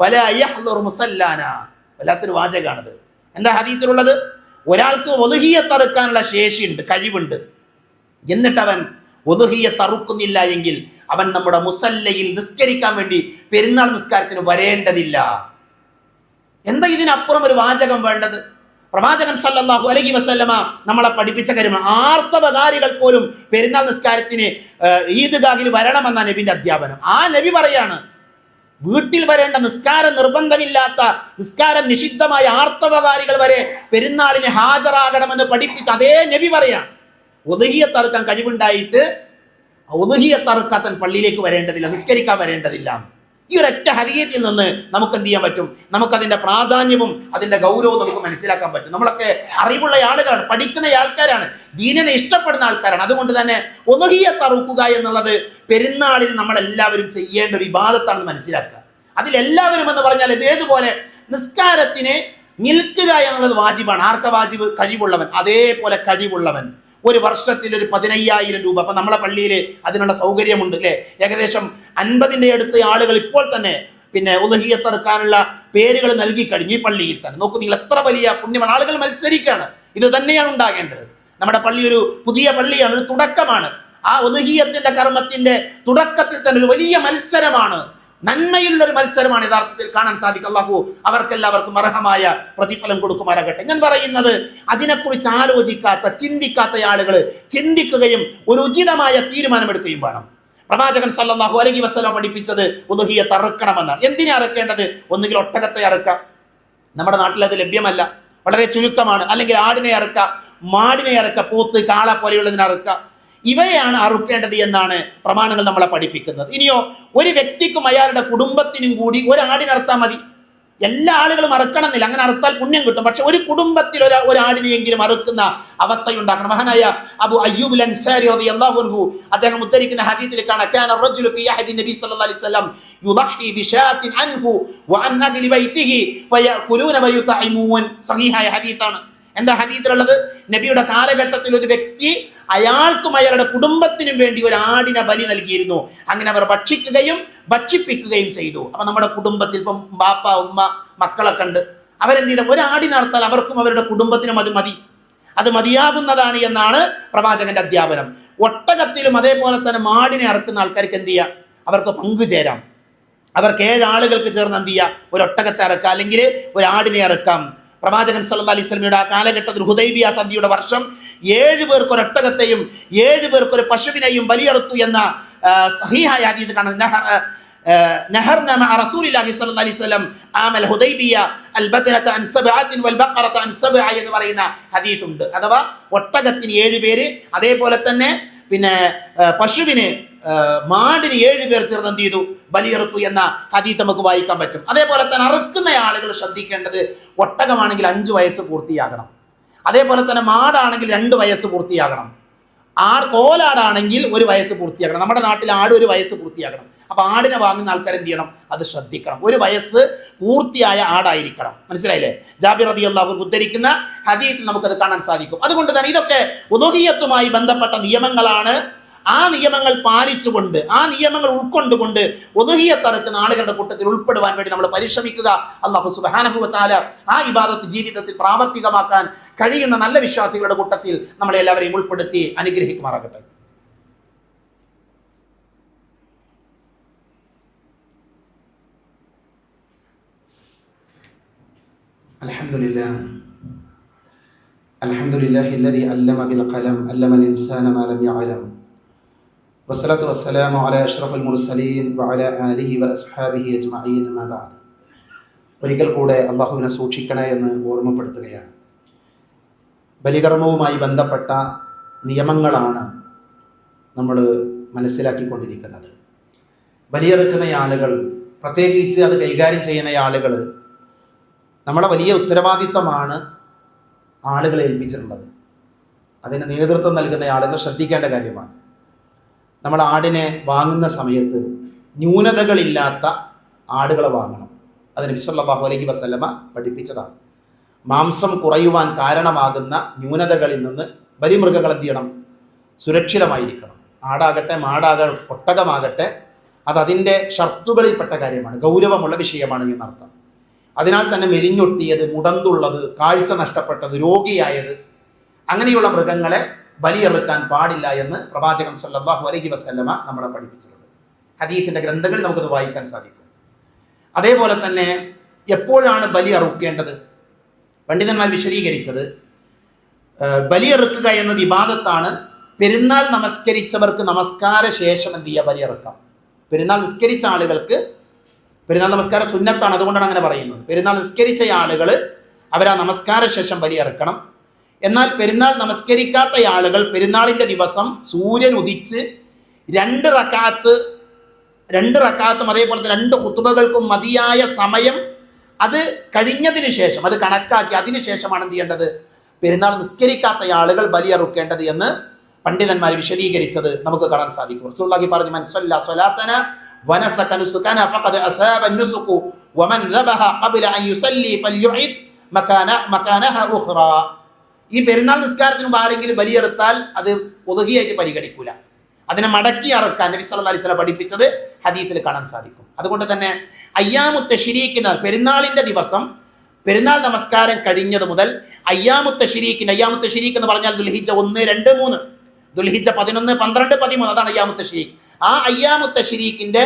ഫലാ വല്ലാത്തൊരു വാചകാണത്. എന്താ ഹദീത്തിലുള്ളത് ഒരാൾക്ക് ഒതുഹിയെ തറുക്കാനുള്ള ശേഷിയുണ്ട് കഴിവുണ്ട്. എന്നിട്ടവൻ ഒതുഹിയെ തറുക്കുന്നില്ല എങ്കിൽ അവൻ നമ്മുടെ മുസല്ലയിൽ നിസ്കരിക്കാൻ വേണ്ടി പെരുന്നാൾ നിസ്കാരത്തിന് വരേണ്ടതില്ല. എന്താ ഇതിനപ്പുറം ഒരു വാചകം വേണ്ടത്? പ്രവാചകൻ സല്ലല്ലാഹു അലൈഹി വസല്ലമ നമ്മളെ പഠിപ്പിച്ച കാര്യമാണ്. ആർത്തവകാരികൾ പോലും പെരുന്നാൾ നിസ്കാരത്തിന് ഈദ്ഗാഹിൽ വരണമെന്ന നബിന്റെ അധ്യാപനം. ആ നബി പറയാണ് വീട്ടിൽ വരേണ്ട നിസ്കാരം നിർബന്ധമില്ലാത്ത നിസ്കാരം നിഷിദ്ധമായ ആർത്തവകാരികൾ വരെ പെരുന്നാളിന് ഹാജരാകണമെന്ന് പഠിപ്പിച്ച അതേ നബി പറയാം ഒതുഹിയത്തറുക്കാൻ കഴിവുണ്ടായിട്ട് ഒതുഹിയത്തറുക്കാത്തൻ പള്ളിയിലേക്ക് വരേണ്ടതില്ല നിസ്കരിക്കാൻ വരേണ്ടതില്ല. ഈ ഒരൊറ്റ ഹരിയത്തിൽ നിന്ന് നമുക്ക് എന്ത് ചെയ്യാൻ പറ്റും? നമുക്കതിന്റെ പ്രാധാന്യവും അതിന്റെ ഗൗരവവും നമുക്ക് മനസ്സിലാക്കാൻ പറ്റും. നമ്മളൊക്കെ അറിവുള്ള ആളുകളാണ് പഠിക്കുന്ന ആൾക്കാരാണ്. ദീനനെ ഇഷ്ടപ്പെടുന്ന ആൾക്കാരാണ്. അതുകൊണ്ട് തന്നെ ഒതുഹിയത്തറുക്കുക എന്നുള്ളത് പെരുന്നാളിൽ നമ്മളെല്ലാവരും ചെയ്യേണ്ട ഒരു വിവാദത്താണെന്ന് മനസ്സിലാക്കുക. അതിലെല്ലാവരും എന്ന് പറഞ്ഞാൽ ഇതേതുപോലെ നിസ്കാരത്തിന് നിൽക്കുക എന്നുള്ളത് വാജിബാണ്. ആർക്ക വാജിബ്? കഴിവുള്ളവൻ. അതേപോലെ കഴിവുള്ളവൻ. ഒരു വർഷത്തിൽ ഒരു പതിനയ്യായിരം രൂപ. അപ്പൊ നമ്മളെ പള്ളിയിൽ അതിനുള്ള സൗകര്യമുണ്ട് അല്ലേ? ഏകദേശം അൻപതിന്റെ അടുത്ത് ആളുകൾ ഇപ്പോൾ തന്നെ പിന്നെ ഉദഹിയത്തെറുക്കാനുള്ള പേരുകൾ നൽകി കഴിഞ്ഞു ഈ പള്ളിയിൽ തന്നെ. നോക്കൂ നിങ്ങൾ എത്ര വലിയ പുണ്യമാണ്. ആളുകൾ മത്സരിക്കുകയാണ്. ഇത് തന്നെയാണ് ഉണ്ടാകേണ്ടത്. നമ്മുടെ പള്ളി ഒരു പുതിയ പള്ളിയാണ് ഒരു തുടക്കമാണ്. ആ ഒതുഹീയത്തിന്റെ കർമ്മത്തിന്റെ തുടക്കത്തിൽ തന്നെ ഒരു വലിയ മത്സരമാണ്. നന്മയുള്ള ഒരു മത്സരമാണ് യഥാർത്ഥത്തിൽ കാണാൻ സാധിക്കും. അള്ളാഹു അവർക്കെല്ലാവർക്കും അർഹമായ പ്രതിഫലം കൊടുക്കുമാറാകട്ടെ. ഞാൻ പറയുന്നത് അതിനെക്കുറിച്ച് ആലോചിക്കാത്ത ചിന്തിക്കാത്ത ആളുകൾ ചിന്തിക്കുകയും ഒരു ഉചിതമായ തീരുമാനമെടുക്കുകയും വേണം. പ്രവാചകൻ സല്ലല്ലാഹു അലൈഹി വസല്ലം പഠിപ്പിച്ചത് ഉദുഹിയെ തറുക്കണമെന്നാണ്. എന്തിനെ അറക്കേണ്ടത്? ഒന്നുകിൽ ഒട്ടകത്തെ അറക്കാം. നമ്മുടെ നാട്ടിൽ അത് ലഭ്യമല്ല. വളരെ ചുരുക്കമാണ്. അല്ലെങ്കിൽ ആടിനെ അറുക്കാം മാടിനെ അറുക്ക പൂത്ത് കാള പോലെയുള്ളതിനെ അറുക്ക. ഇവയാണ് അറുക്കേണ്ടത് എന്നാണ് പ്രമാണങ്ങൾ നമ്മളെ പഠിപ്പിക്കുന്നത്. ഇനിയോ ഒരു വ്യക്തിക്കും അയാളുടെ കുടുംബത്തിനും കൂടി ഒരാടിനർത്താൽ മതി. എല്ലാ ആളുകളും അറുക്കണം എന്നില്ല അങ്ങനെ അറുത്താൽ പുണ്യം കിട്ടും. പക്ഷെ ഒരു കുടുംബത്തിൽ ഒരാ ഒരാടിനെയെങ്കിലും അറുക്കുന്ന അവസ്ഥയുണ്ടാക്കണം. മഹാനായ അബു അയ്യൂബ് അൻസാരി റബി അള്ളാഹുൻഹു അദ്ദേഹം ഉദ്ധരിക്കുന്ന ഹദീത്തിൽ കാണാം സഹീഹായ ഹദീത്താണ്. എന്താ ഹദീത്തിലുള്ളത്? നബിയുടെ കാലഘട്ടത്തിൽ ഒരു വ്യക്തി അയാൾക്കും അയാളുടെ കുടുംബത്തിനും വേണ്ടി ഒരു ആടിനെ ബലി നൽകിയിരുന്നു. അങ്ങനെ അവർ ഭക്ഷിക്കുകയും ഭക്ഷിപ്പിക്കുകയും ചെയ്തു. അപ്പൊ നമ്മുടെ കുടുംബത്തിൽ ഇപ്പം ബാപ്പ ഉമ്മ മക്കളെ കണ്ട് അവരെന്ത് ചെയ്ത? ഒരു ആടിനർത്താൽ അവർക്കും അവരുടെ കുടുംബത്തിനും അത് മതി. അത് മതിയാകുന്നതാണ് എന്നാണ് പ്രവാചകന്റെ അധ്യാപനം. ഒട്ടകത്തിലും അതേപോലെ തന്നെ മാടിനെ അറുക്കുന്ന ആൾക്കാർക്ക് എന്ത് ചെയ്യാം? അവർക്ക് പങ്കുചേരാം. അവർക്ക് ഏഴ് ആളുകൾക്ക് ചേർന്ന് എന്ത് ചെയ്യാം? ഒരു അറക്കാം. അല്ലെങ്കിൽ ഒരു ആടിനെ പ്രവാചകൻ സല്ലല്ലാഹു അലൈഹി സ്വലമിയുടെ ആ കാലഘട്ടത്തിൽ ഹുദൈബിയ സന്ധിയുടെ വർഷം ഏഴ് പേർക്ക് ഒരു ഒട്ടകത്തെയും ഏഴ് പേർക്ക് ഒരു പശുവിനെയും ബലിയറുത്തു എന്ന ആ, സഹീഹായ ഹദീസ് കാണുന്നത് നഹ- ആ, نهرنا مع رسول الله صلى الله عليه وسلم عام الهديبية البدنة عن سبعة والبقرة عن سبعة എന്ന് പറയുന്ന ഹദീസ് ഉണ്ട് അഥവാ ഒട്ടകത്തിന് ഏഴ് പേര് അതേപോലെ തന്നെ പിന്നെ ആ, പശുവിന് ആ, മാടിന് ഏഴ് പേർ ചേർന്ന് എന്ത് ചെയ്തു ബലിയെറുത്തു എന്ന ഹദീത്ത് നമുക്ക് വായിക്കാൻ പറ്റും അതേപോലെ തന്നെ അറുക്കുന്ന ആളുകൾ ശ്രദ്ധിക്കേണ്ടത് ഒട്ടകമാണെങ്കിൽ അഞ്ച് വയസ്സ് പൂർത്തിയാകണം. അതേപോലെ തന്നെ മാടാണെങ്കിൽ രണ്ട് വയസ്സ് പൂർത്തിയാകണം. ആട് കോലാടാണെങ്കിൽ ഒരു വയസ്സ് പൂർത്തിയാക്കണം നമ്മുടെ നാട്ടിൽ ആട് ഒരു വയസ്സ് പൂർത്തിയാക്കണം അപ്പൊ ആടിനെ വാങ്ങുന്ന ആൾക്കാർ എന്ത് ചെയ്യണം? അത് ശ്രദ്ധിക്കണം. ഒരു വയസ്സ് പൂർത്തിയായ ആടായിരിക്കണം. മനസ്സിലായില്ലേ? ജാബിർ റതി അള്ളാഹു ഉദ്ധരിക്കുന്ന ഹദീത്തിൽ നമുക്കത് കാണാൻ സാധിക്കും. അതുകൊണ്ട് തന്നെ ഇതൊക്കെ ഉദോഹിയത്തുമായി ബന്ധപ്പെട്ട നിയമങ്ങളാണ്. ആ നിയമങ്ങൾ പാലിച്ചുകൊണ്ട് ആ നിയമങ്ങൾ ഉൾക്കൊണ്ടുകൊണ്ട് ഒതുഹിയത്തറക്കുന്ന ആളുകളുടെ കൂട്ടത്തിൽ ഉൾപ്പെടുവാൻ വേണ്ടി നമ്മൾ പരിശ്രമിക്കുക അള്ളാഹു സുബാനഹുവത്താല ആ ഇബാദത്ത് ജീവിതത്തിൽ പ്രാവർത്തികമാക്കാൻ കഴിയുന്ന നല്ല വിശ്വാസികളുടെ കൂട്ടത്തിൽ നമ്മളെ എല്ലാവരെയും ഉൾപ്പെടുത്തി അനുഗ്രഹിക്കുമാറാകട്ടെ الحمد لله الحمد لله الذي علم بالقلم علم الإنسان ما لم يعلم വസ്സലാത്തു വസ്സലാമു അല അഷ്റഫുൽ മുർസലീൻ വഅല അലിഹി വ അസ്ഹാബിഹി എന്നതാണ് ഒരിക്കൽ കൂടെ അള്ളാഹുവിനെ സൂക്ഷിക്കണേ എന്ന് ഓർമ്മപ്പെടുത്തുകയാണ്. ബലികർമ്മവുമായി ബന്ധപ്പെട്ട നിയമങ്ങളാണ് നമ്മൾ മനസ്സിലാക്കിക്കൊണ്ടിരിക്കുന്നത്. ബലിയെറുക്കുന്ന ആളുകൾ പ്രത്യേകിച്ച് അത് കൈകാര്യം ചെയ്യുന്ന ആളുകൾ നമ്മളെ വലിയ ഉത്തരവാദിത്തമാണ് ആളുകളെ ഏൽപ്പിച്ചിട്ടുള്ളത്. അതിന് നേതൃത്വം നൽകുന്ന ആളുകൾ ശ്രദ്ധിക്കേണ്ട കാര്യമാണ്. നമ്മൾ ആടിനെ വാങ്ങുന്ന സമയത്ത് ന്യൂനതകളില്ലാത്ത ആടുകളെ വാങ്ങണം. അതിന് വിശ്വല്ലാഹു അലൈഹി വസല്ലമ പഠിപ്പിച്ചതാണ്. മാംസം കുറയുവാൻ കാരണമാകുന്ന ന്യൂനതകളിൽ നിന്ന് ബലിമൃഗങ്ങൾ എന്ത് ചെയ്യണം? സുരക്ഷിതമായിരിക്കണം. ആടാകട്ടെ മാടാക ഒട്ടകമാകട്ടെ അത് അതിന്റെ ഷർത്തുകളിൽപ്പെട്ട കാര്യമാണ്. ഗൗരവമുള്ള വിഷയമാണ് എന്നർത്ഥം. അതിനാൽ തന്നെ മെലിഞ്ഞൊട്ടിയത് മുടന്തുള്ളത് കാഴ്ച നഷ്ടപ്പെട്ടത് രോഗിയായത് അങ്ങനെയുള്ള മൃഗങ്ങളെ ബലിയെറുക്കാൻ പാടില്ല എന്ന് പ്രവാചകൻ സല്ലല്ലാഹു അലൈഹി വസല്ലമ നമ്മളെ പഠിപ്പിച്ചിട്ടുണ്ട്. ഹദീഫിന്റെ ഗ്രന്ഥങ്ങൾ നമുക്കത് വായിക്കാൻ സാധിക്കും. അതേപോലെ തന്നെ എപ്പോഴാണ് ബലി അറുക്കേണ്ടത്? പണ്ഡിതന്മാർ വിശദീകരിച്ചത് ബലിയെറുക്കുക എന്ന വിവാദത്താണ് പെരുന്നാൾ നമസ്കരിച്ചവർക്ക് നമസ്കാര ശേഷം എന്ത് ചെയ്യുക ബലിയെറുക്കാം പെരുന്നാൾ നിസ്കരിച്ച ആളുകൾക്ക് പെരുന്നാൾ നമസ്കാര സുന്നത്താണ്. അതുകൊണ്ടാണ് അങ്ങനെ പറയുന്നത്. പെരുന്നാൾ നിസ്കരിച്ച ആളുകൾ അവർ ആ നമസ്കാര ശേഷം ബലിയറുക്കണം എന്നാൽ പെരുന്നാൾ നമസ്കരിക്കാത്ത ആളുകൾ പെരുന്നാളിന്റെ ദിവസം സൂര്യൻ ഉദിച്ച് രണ്ട് റക്കാത്ത് രണ്ട് റക്കാത്തും അതേപോലെ രണ്ട് ഹുത്തുബകൾക്കും മതിയായ സമയം അത് കഴിഞ്ഞതിന് ശേഷം അത് കണക്കാക്കി അതിന് ശേഷമാണ് എന്ത് ചെയ്യേണ്ടത്? പെരുന്നാൾ നിസ്കരിക്കാത്ത ആളുകൾ ബലിയറുക്കേണ്ടത് എന്ന് പണ്ഡിതന്മാർ വിശദീകരിച്ചത് നമുക്ക് കാണാൻ സാധിക്കും. റസൂള്ളാഹി പറഞ്ഞു മനസ്സല്ല സ്വലാത്തന വനസക നുസുകന ഫഖദ് അസാബ നുസുകു വമൻ ദബഹ ഖബല അൻ യുസല്ലി ഫൽയുഇദ് മകാന മകാനഹ ഉഖ്റ. ഈ പെരുന്നാൾ നിസ്കാരത്തിന് മുമ്പ് ആരെങ്കിലും ബലിയെറുത്താൽ അത് ഒതുകിയായിട്ട് പരിഗണിക്കൂല. അതിനെ മടക്കി അറക്കാൻ നബി സല്ലല്ലാഹു അലൈഹി വസല്ലം പഠിപ്പിച്ചത് ഹദീത്തിൽ കാണാൻ സാധിക്കും. അതുകൊണ്ട് തന്നെ അയ്യാമു തശ്രീക്കിന് പെരുന്നാളിന്റെ ദിവസം പെരുന്നാൾ നമസ്കാരം കഴിഞ്ഞത് മുതൽ അയ്യാമു തശ്രീക്കിന് അയ്യാമു തശ്രീക്ക് എന്ന് പറഞ്ഞാൽ ദുൽഹിജ ഒന്ന് രണ്ട് മൂന്ന്. ദുൽഹിജ പതിനൊന്ന് പന്ത്രണ്ട് പതിമൂന്ന് അതാണ് അയ്യാമു തശ്രീഖ്. ആ അയ്യാമു തശ്രീക്കിന്റെ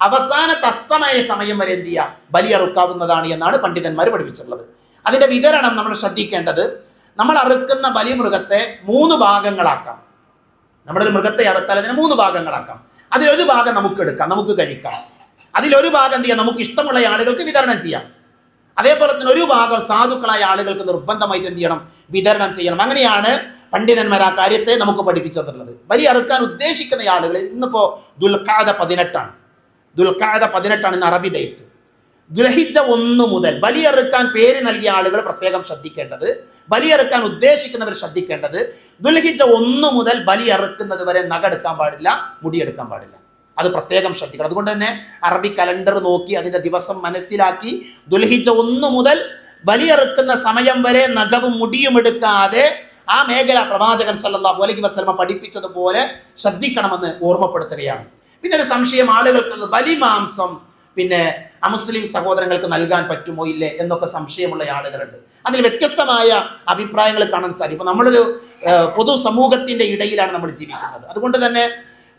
അവസാനത്തെ അസ്തമായ സമയം വരെ എന്ത് ചെയ്യുക ബലിയറുക്കാവുന്നതാണ് എന്നാണ് പണ്ഡിതന്മാർ പഠിപ്പിച്ചിട്ടുള്ളത്. അതിന്റെ വിതരണം നമ്മൾ ശ്രദ്ധിക്കേണ്ടത് നമ്മൾ അറുക്കുന്ന ബലിമൃഗത്തെ മൂന്ന് ഭാഗങ്ങളാക്കാം. നമ്മളൊരു മൃഗത്തെ അറുത്താൽ അതിനെ മൂന്ന് ഭാഗങ്ങളാക്കാം. അതിലൊരു ഭാഗം നമുക്ക് എടുക്കാം നമുക്ക് കഴിക്കാം. അതിലൊരു ഭാഗം എന്ത് ചെയ്യാം? നമുക്ക് ഇഷ്ടമുള്ള ആളുകൾക്ക് വിതരണം ചെയ്യാം. അതേപോലെ തന്നെ ഒരു ഭാഗം സാധുക്കളായ ആളുകൾക്ക് നിർബന്ധമായിട്ട് എന്ത് ചെയ്യണം? വിതരണം ചെയ്യണം. അങ്ങനെയാണ് പണ്ഡിതന്മാർ ആ കാര്യത്തെ നമുക്ക് പഠിപ്പിച്ചു തന്നിട്ടുള്ളത് ബലി അറുക്കാൻ ഉദ്ദേശിക്കുന്ന ആളുകൾ ഇന്നിപ്പോ ദുൽഖാദ പതിനെട്ടാണ്. ദുൽഖാദ പതിനെട്ടാണ് ഇന്ന് അറബി ഡേറ്റ്. ദുലഹിച്ച ഒന്ന് മുതൽ വലിയ അറുക്കാൻ പേര് നൽകിയ ആളുകൾ പ്രത്യേകം ശ്രദ്ധിക്കേണ്ടത് ബലിയെറുക്കാൻ ഉദ്ദേശിക്കുന്നവർ ശ്രദ്ധിക്കേണ്ടത് ദുൽഹിജ ഒന്ന് മുതൽ ബലി അറുക്കുന്നത് വരെ നഖെടുക്കാൻ പാടില്ല മുടിയെടുക്കാൻ പാടില്ല. അത് പ്രത്യേകം ശ്രദ്ധിക്കണം. അതുകൊണ്ട് തന്നെ അറബി കലണ്ടർ നോക്കി അതിന്റെ ദിവസം മനസ്സിലാക്കി ദുൽഹിജ ഒന്ന് മുതൽ ബലിയറുക്കുന്ന സമയം വരെ നഖവും മുടിയും എടുക്കാതെ ആ മേഖല പ്രവാചകൻ സല്ലല്ലാഹു അലൈഹി വസല്ലമ പഠിപ്പിച്ചതുപോലെ ശ്രദ്ധിക്കണമെന്ന് ഓർമ്മപ്പെടുത്തുകയാണ്. പിന്നെ ഒരു സംശയം ആളുകൾക്ക് ബലിമാംസം പിന്നെ അമുസ്ലിം സഹോദരങ്ങൾക്ക് നൽകാൻ പറ്റുമോ ഇല്ലേ എന്നൊക്കെ സംശയമുള്ള ആളുകളുണ്ട്. അതിൽ വ്യത്യസ്തമായ അഭിപ്രായങ്ങൾ കാണാൻ സാധിക്കും. നമ്മളൊരു പൊതു സമൂഹത്തിന്റെ ഇടയിലാണ് നമ്മൾ ജീവിക്കുന്നത്. അതുകൊണ്ട് തന്നെ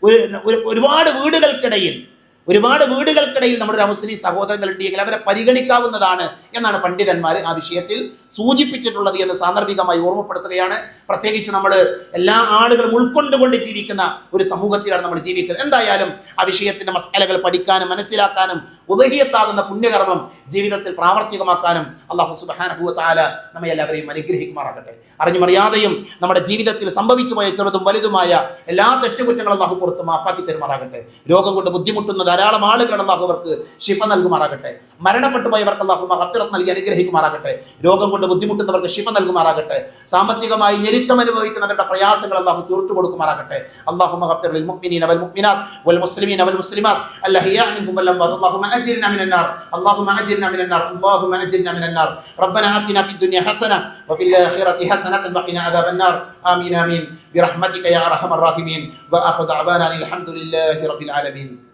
ഒരു- ഒരുപാട് വീടുകൾക്കിടയിൽ ഒരുപാട് വീടുകൾക്കിടയിൽ നമ്മുടെ ഒരു സഹോദരങ്ങൾ ഉണ്ടെങ്കിൽ അവരെ പരിഗണിക്കാവുന്നതാണ് എന്നാണ് പണ്ഡിതന്മാർ ആ വിഷയത്തിൽ സൂചിപ്പിച്ചിട്ടുള്ളത് എന്ന് സാന്ദർഭികമായി ഓർമ്മപ്പെടുത്തുകയാണ്. പ്രത്യേകിച്ച് നമ്മൾ എല്ലാ ആളുകളും ഉൾക്കൊണ്ടുകൊണ്ട് ജീവിക്കുന്ന ഒരു സമൂഹത്തിലാണ് നമ്മൾ ജീവിക്കുന്നത്. എന്തായാലും ആ വിഷയത്തിന്റെ മസാലകൾ പഠിക്കാനും മനസ്സിലാക്കാനും ഉദഹിയത്താകുന്ന പുണ്യകർമ്മം ജീവിതത്തിൽ പ്രാവർത്തികമാക്കാനും അള്ളാഹു സുബാനഹുവ താല നമ്മെ എല്ലാവരെയും അനുഗ്രഹിക്കുമാറാകട്ടെ അറിഞ്ഞുമറിയാതെയും നമ്മുടെ ജീവിതത്തിൽ സംഭവിച്ചു പോയ ചെറുതും വലുതുമായ എല്ലാ തെറ്റുകുറ്റങ്ങളും അള്ളാഹു പുറത്ത് മാപ്പാക്കി തരുമാറാകട്ടെ രോഗം കൊണ്ട് ബുദ്ധിമുട്ടുന്ന ധാരാളം ആളുകൾ അള്ളാഹു അവർക്ക് ശിഫ നൽകുമാറാകട്ടെ മരണപ്പെട്ടു പോയവർക്ക് അള്ളാഹു മഹത്തിറത്ത് നൽകി അനുഗ്രഹിക്കുമാറാകട്ടെ രോഗം കൊണ്ട് ബുദ്ധിമുട്ടുന്നവർക്ക് ശിഫ നൽകുമാറാകട്ടെ സാമ്പത്തികമായി ഞെരുക്കം അനുഭവിക്കുന്നവരുടെ പ്രയാസങ്ങൾ അള്ളാഹു തീർത്തു കൊടുക്കുമാറാകട്ടെ അള്ളാഹു മഹത്തിർ المؤمنين والمؤمنات والمسلمين والمسلمات الأحياء منهم والأموات اللهم أجرنا من النار اللهم أجرنا من النار. اللهم أجرنا من النار. ربنا آتنا في الدنيا حسنة وفي الآخرة حسنة وقنا عذاب النار. آمين آمين. برحمتك يا أرحم الراحمين. وآخر دعوانا الحمد لله رب العالمين.